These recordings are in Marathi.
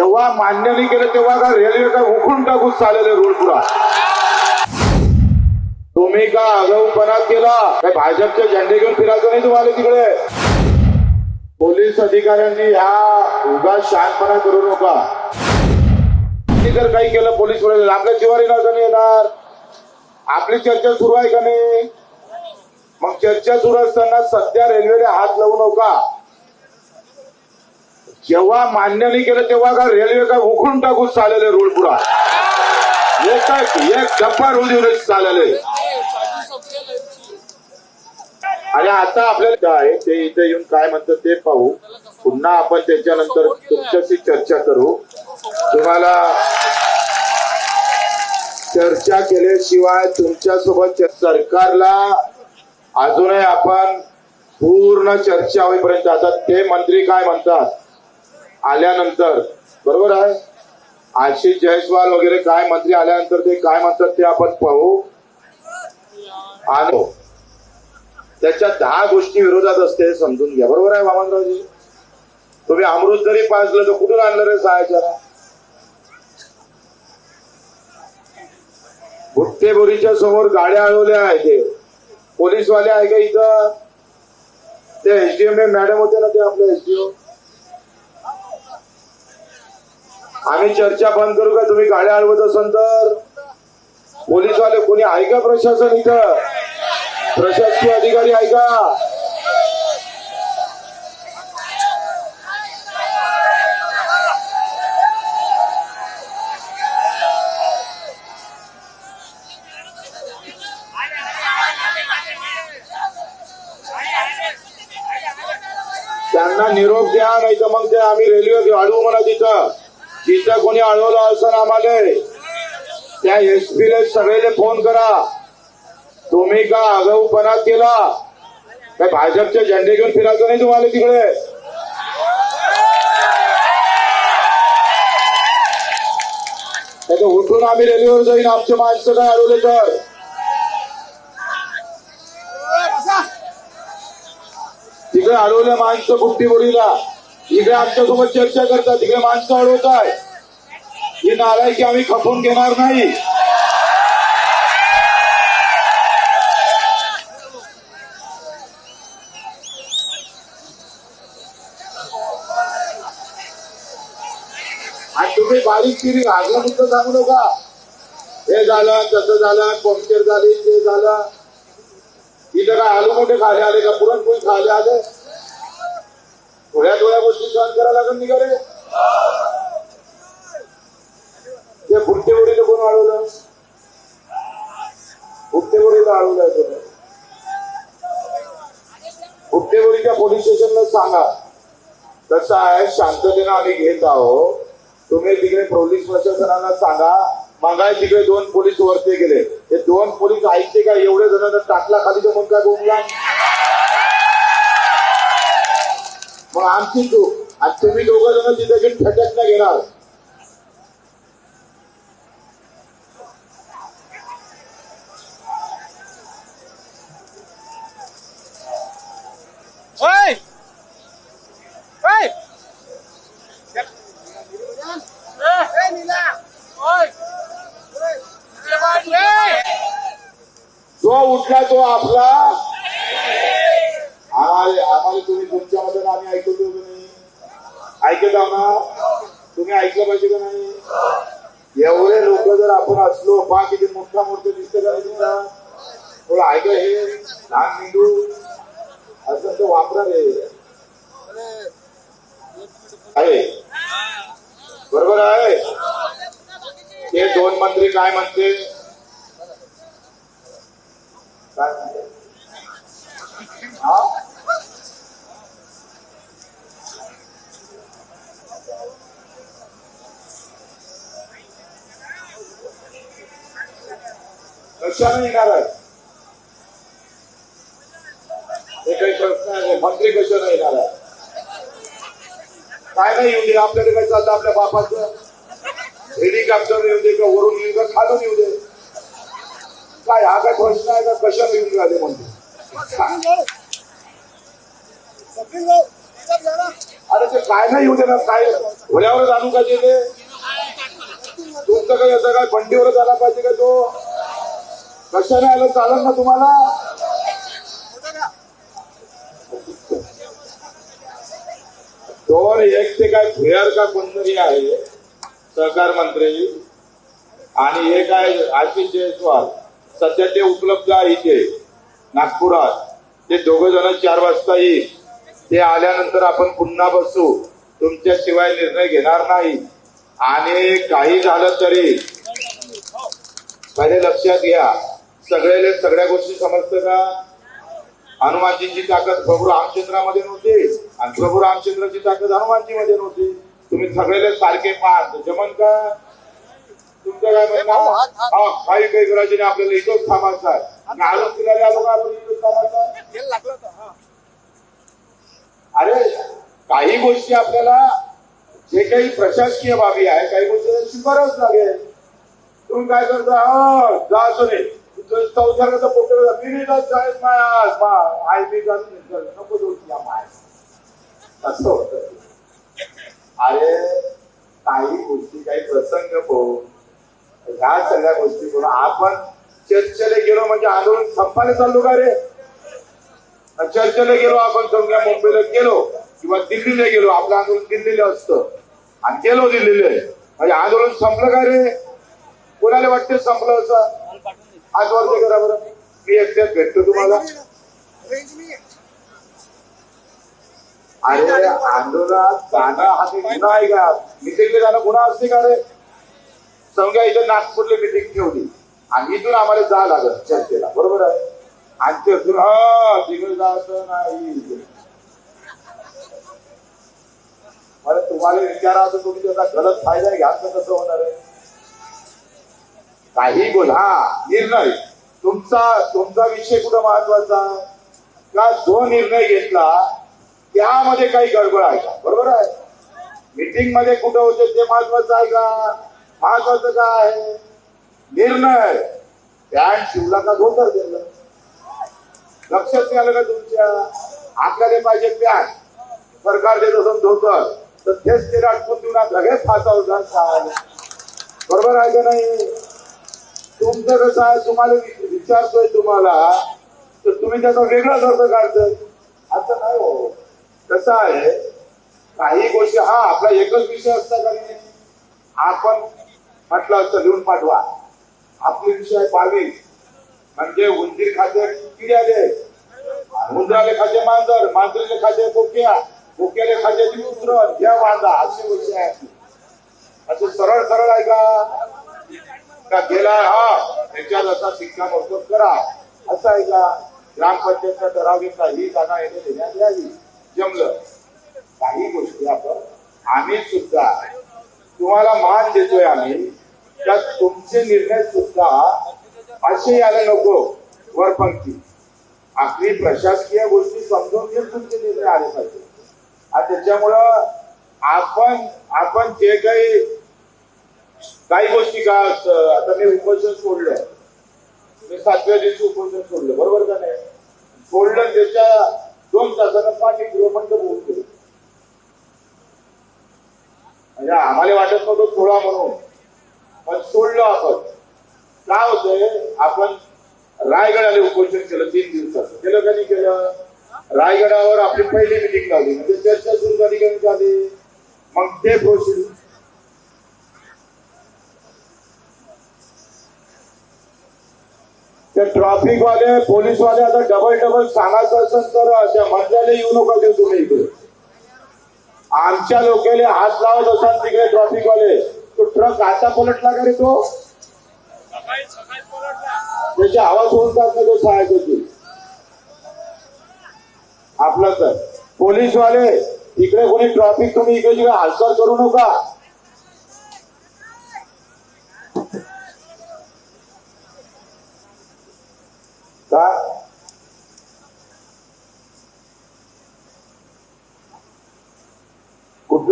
जेव्हा मान्य नाही केलं तेव्हा का रेल्वे का उखडून टाकून चाललेले रोड पुरा. तुम्ही का आगाऊपणा केला? काय भाजपचे झेंडे घेऊन फिरायचं नाही तुम्हाला तिकडे? पोलीस अधिकाऱ्यांनी ह्या उगा शांतपणा करू नका. जर काही केलं पोलीस आपल्या जिवारी नका नाही येणार. आपली चर्चा सुरू आहे का नाही? मग चर्चा सुरू असताना सध्या रेल्वेने हात लावू नका. जेव्हा मान्य नाही केलं तेव्हा का रेल्वे काय उखडून टाकून चाललेले रोड पुरा एक एक डब्बा रोज एवढे चाललेले आणि आता आपल्याला काय ते इथे येऊन काय म्हणतात ते पाहू. पुन्हा आपण त्याच्यानंतर तुमच्याशी चर्चा करू. तुम्हाला चर्चा केल्याशिवाय तुमच्यासोबत सरकारला अजूनही आपण पूर्ण चर्चा होईपर्यंत. आता ते मंत्री काय म्हणतात? आल्यानंतर बरोबर आहे? आशिष जयस्वाल वगैरे काय मंत्री आल्यानंतर ते काय म्हणतात ते आपण पाहू. आणि त्याच्या दहा गोष्टी विरोधात असते समजून घ्या. बरोबर आहे वामनरावजी तुम्ही अमृत जरी पाजलं तर कुठून आणलं रे सहायच्या भुट्टेबोरीच्या समोर गाड्या अडवल्या आहेत ते. पोलीसवाले आहे का इथं? ते एसडीएम मॅडम होते ना ते आपले एसडीओ आम्ही चर्चा बंद करू का? तुम्ही गाड्या अडवत असाल तर. पोलीसवाले कोणी ऐका प्रशासन इथं? प्रशासकीय अधिकारी ऐका त्यांना निरोप द्या नाही तर मग ते आम्ही रेल्वे अडवू म्हणा तिथं. जिथं कोणी अडवलं असं आम्हाला त्या एसपीला सगळेले फोन करा. तुम्ही का आगाऊपणा केला? काय भाजपचे झेंडे घेऊन फिरायचं नाही तुम्हाला तिकडे? नाही तर उठून आम्ही रेल्वेवर जाईन आमचे माणसं काय अडवले तर? तिकडे अडवले माणसं बुट्टीबोडीला इकडे आमच्यासोबत चर्चा करतात तिकडे माणसं अडवत आहे ही नारायकी आम्ही खपून घेणार नाही. आणि तुम्ही बारीक चिरी घागला मुद्दा सांगू नका. हे झालं तसं झालं पंक्चर झाली ते झालं. इथं काय आलू मोठे खाले आले का? पुरणपोळी खाले आले. थोड्या थोड्या गोष्टी सहन करायला लागेल निघाले. ते बुट्टेबोडीला कोण अडवलं बुट्टेबोडीला अडवलं आहे तुम्ही बुट्टेबोडीच्या पोलीस स्टेशनला सांगा. कसं आहे शांततेनं आम्ही घेत आहोत. तुम्ही तिकडे पोलीस प्रशासनाला सांगा. मागाय तिकडे दोन पोलीस वरते गेले. ते दोन पोलीस ऐकते का एवढे जण टाकला खाली तर मग काय बोलला आमची चूक आणि तुम्ही दोघं जण तिथे घेऊन फटक नाही घेणार Oi! Oi! Eh, Nila! Oi! जो उठला तो आपला आम्हाला तुम्ही तुमच्या मधून आम्ही ऐकतो का नाही? ऐकत आहो तुम्ही ऐकलं पाहिजे का नाही? एवढे लोक जर आपण असलो पा किती मोठा मोठं दिसत का नाही तुम्हाला? थोडं ऐका हे लहान मेंदू. असं तर वापरा रे. अरे बरोबर आहे? ते दोन मंत्री काय म्हणते? कशाने येणार आहे हे काही प्रश्न आहे मंत्री कशाने येणार आहे काय नाही येऊ दे आपल्याकडे काय चाललं आपल्या बापाचं? हेलिकॉप्टर येऊ दे का वरून येऊ का खालून येऊ दे. काय हा काय प्रश्न आहे का? कशाने येऊन राहिले म्हणते अरे ते काय नाही येऊ दे काय? घोड्यावरच आणू का ते ते? तुमचं काही असं काय बंडीवरच आला पाहिजे का तो? कशाने आलं चालत ना तुम्हाला? दोन एक ते काय भुयार का कोणतरी आहे? सहकार मंत्री. आणि हे काय आशिष जयस्वाल? सध्या ते उपलब्ध आहे इथे नागपुरात. ते दोघ जण चार वाजता येईल. ते आल्यानंतर आपण पुन्हा बसू. तुमच्याशिवाय निर्णय घेणार नाही. आणि काही झालं तरी पहिले लक्षात घ्या. सगळ्याला सगळ्या गोष्टी समजतं का? हनुमानजींची ताकद प्रभू रामचंद्रामध्ये नव्हती आणि प्रभू रामचंद्राची ताकद हनुमानजी मध्ये नव्हती. तुम्ही सगळेले सारखे पाच जमन का? तुमचं काय हा काही काही करायचे नाही आपल्याला इथंच थांबायचं फिरायला आलो का आपण इथंच हा. अरे काही गोष्टी आपल्याला जे काही प्रशासकीय बाबी आहे काही गोष्टी स्वीकारावंच लागेल. तुम्ही काय करता? हा जा असं नाही तुझं चौथ्याला मी नाही शाळेत माय मा आई मी जाऊन नको जाऊ तुझ्या माय असं होत. अरे काही गोष्टी काही प्रसंग पाहून ह्या सगळ्या गोष्टी करून आपण चर्चेला गेलो म्हणजे आंदोलन संपायला चाललो का रे? चर्चेला गेलो आपण समजा मुंबईला गेलो किंवा दिल्लीला गेलो. आपलं आंदोलन दिल्लीला असतं. आणि गेलो दिल्लीला. म्हणजे आंदोलन संपलं का रे? कोणाला वाटते संपलं असं? आज वर्ष करा बरं मी एकट्यात भेटतो तुम्हाला. अरे आंदोलनात गाणं हा गुन्हा आहे का? मिटिंगला जाणं गुन्हा असते का रे? समजा इथं नागपूरला मिटिंग ठेवली. आणि इथून आम्हाला जा लागत चर्चेला. बरोबर आहे? आणि अजून हा तिकडे जायचं नाही. मला तुम्हाला विचारायचं तुम्ही त्याचा गलत फायदा घ्यायचं कसं होणार आहे? काही बोला. हा निर्णय. तुमचा तुमचा विषय कुठं महत्त्वाचा? का जो निर्णय घेतला त्यामध्ये काही गडबड आहे का? बरोबर आहे? मीटिंगमध्ये कुठं होते ते महत्वाचं आहे का? महत्वाचं काय आहे? निर्णय. पॅन्ट शिवला का धोतर दिलं लक्षात नाही आलं का तुमच्या? आपल्याला पाहिजे पॅन्ट सरकार देत असं धोतर तर तेच ते राजपूत देऊन लगेच फासावर जात काय बरोबर आहे का नाही? तुमचं कसं आहे? तुम्हाला विचारतोय तुम्हाला. तर तुम्ही त्याचा वेगळाच अर्थ काढतोय. असं नाही हो. कसं आहे? काही गोष्टी हा आपला एकच विषय असता का नाही? आपण म्हटलं असतं लिहून पाठवा. आपले विषय बावीस. म्हणजे उंदीर खाते किड्याले. उंदराले खाते मांजर मांजरीले खाते बोक्या बोक्याले खाते कुत्र घ्या वांदा. असे विषय आहे असं सरळ सरळ आहे का? का गेला हा त्याच्यात असा शिक्कामोर्तब करा. असं आहे का ग्रामपंचायतचा ठराव घेतला. ही जागा येणे देण्यात यावी. जमलं. काही गोष्टी आपण आम्ही सुद्धा तुम्हाला मान देतोय आम्ही. त्या तुमचे निर्णय सुद्धा असे यायला नको वरपंक्ती आपली प्रशासकीय गोष्टी समजून घेऊन तुमचे निर्णय आले पाहिजे. आणि त्याच्यामुळं आपण आपण जे काही काही गोष्टी काय असतं आता मी उपोषण सोडलं. मी सातव्या दिवशी उपोषण सोडलं. बरोबर का नाही? सोडलं त्याच्या दोन तासानं पाणी गृहमंड होऊन गेलं म्हणजे आम्हाला वाटत नव्हतं सोडा म्हणून. पण सोडलं आपण. काय होतंय? आपण रायगडाला उपोषण केलं तीन दिवसाचं. केलं कधी केलं? रायगडावर आपली पहिली मिटिंग लावली म्हणजे चर्चा सुरू झाली कधी झाली? मग ते प्रोसिजर ते ट्रॅफिक वाले पोलीस वाले आता डबल डबल सांगायचं असेल तर त्या मंत्र्याला येऊ नका देऊ तुम्ही इकडे. आमच्या लोकेले हात लावत असाल तिकडे ट्रॉफिक वाले तो ट्रक आता पलटला का रे तो? त्याची आवाज होऊन जात नाही तो सहाय्याची आपलं तर. पोलीस वाले इकडे कोणी ट्रॅफिक तुम्ही इकडे तिकडे हालचाल करू नका.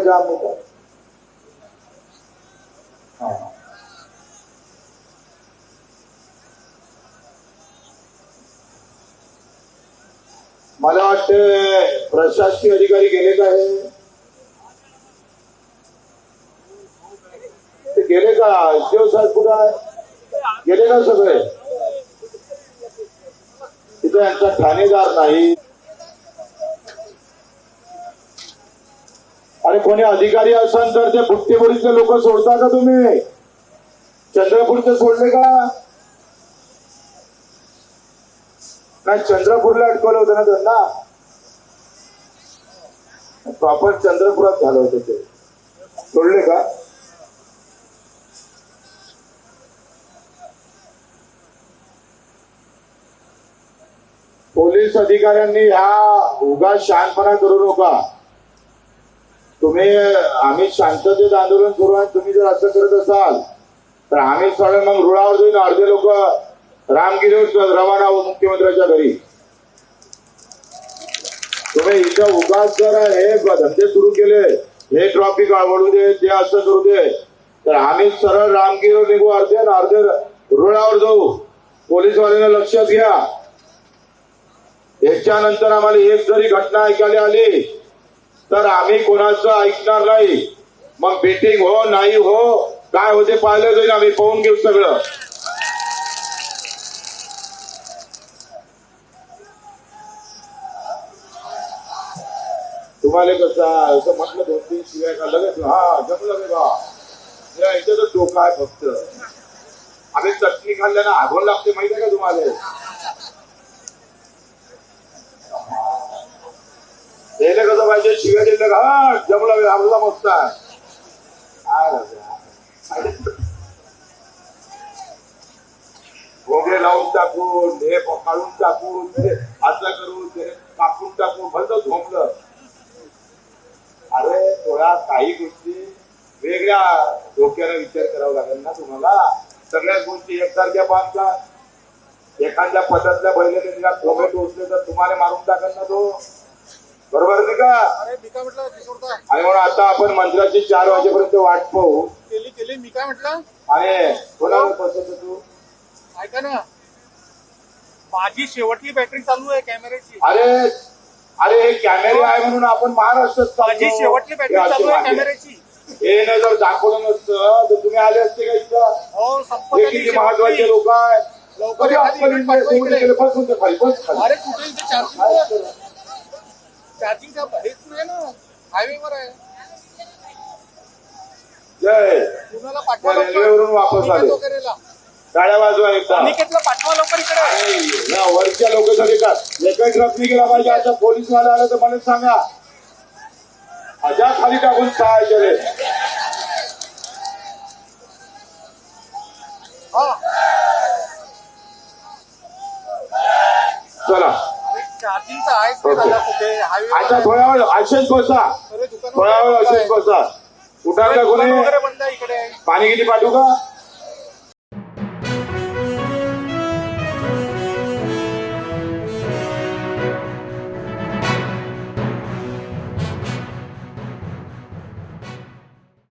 जाम होता हा. मला वाटते प्रशासकीय अधिकारी गेले का हे ते गेले का? शिव साहेब कुठं आहे? गेले का सगळे? तिथं यांचा ठाणेदार नाही. अरे कोणी अधिकारी असाल तर ते बुट्टीबोरीचे लोक सोडता का तुम्ही? चंद्रपूरचे सोडले का? नाही चंद्रपूरला अटकवलं होतं ना त्यांना? प्रॉपर चंद्रपुरात झालं होतं ते. सोडले का? पोलीस अधिकाऱ्यांनी ह्या उगा शहाणपणा करू नका. तुम्ही आम्ही शांततेत आंदोलन करू आणि तुम्ही जर असं करत असाल तर आम्ही सगळं मग रुळावर जाईन अर्धे लोक रामगिरीवर रवाना होऊ मुख्यमंत्र्यांच्या घरी. तुम्ही इथं उगाच जर हे धंदे सुरू केले हे ट्रॉफिक आवडू दे ते असं करू दे तर आम्ही सरळ रामगिरीवर निघू अर्धे आणि अर्धे रुळावर जाऊ. पोलीसवाल्यांना लक्षात घ्या. याच्यानंतर आम्हाला एक जरी घटना ऐकायला आली तर आम्ही कोणाचं ऐकणार नाही. मग बेटिंग हो नाही हो काय होते पाहिलं जाईल आम्ही पाहून घेऊ सगळं. तुम्हाला कसं असं म्हटलं दोन तीन शिवाय का लगेच? हा जमलं रे बा. या तर डोका आहे फक्त. आम्ही चटणी खाल्ल्यानं आगोन लागते माहिती आहे का तुम्हाला त्याला कसं पाहिजे शिव्या दिलं का हा आमला आपला मस्त आहे भोगे लावून टाकून हे काढून टाकून ते असं करून ते कापून टाकून बंद झोपलं. अरे थोड्या काही गोष्टी वेगळ्या डोक्याने विचार करावा लागेल ना तुम्हाला. सगळ्याच गोष्टी एकसारख्या पाहतात एखाद्या पदातल्या बैलाने तिला खोबे टोचले तर तुम्हाला मारून टाकत ना तो. बरोबर नाही का? अरे मी काय म्हटलं? किशोरदा आणि म्हणून आता आपण मंदिराची चार वाजेपर्यंत वाट पाहू. केली केली. मी काय म्हटलं? कोणाला पसंत तू? ऐका ना. माझी शेवटली बॅटरी चालू आहे कॅमेऱ्याची अरे अरे हे कॅमेरे आहे म्हणून आपण महाराष्ट्रात चाललो. माझी शेवटली बॅटरी हे असे चालू आहे. कॅमेऱ्याची हे न जर दाखवलं नसतं तर तुम्ही आले असते का इथं? हो संपत हे आली किती महत्त्वाचे शेवटली. लोक आहे लवकर कधी एखादी आपण event पाठवा इकडे इकडे. गेले, बस तुमच्या खाली बस. खाली अरे कुठे इथे चार्जिंग चार्जिंग का हेच नाही ना? हायवेवर आहे. जय. कुणाला पाठवा त्या रेल्वेवरून वापस अनिकेत आले. वगैरेला. गाड्या वाजवा एकदा. अनिकेतला पाठवा लवकर इकडे. वरच्या लोक तरी का एकही ट्रक नाही गेला पाहिजे. आता पोलीस वाला आला तर मला सांगा. अजा खाली टाकून सहा गेले हा. चला. आता थोड्या वेळ बसा. थोड्या वेळ बसा. उठाल का कोणी? पाणी किती पाठवू का?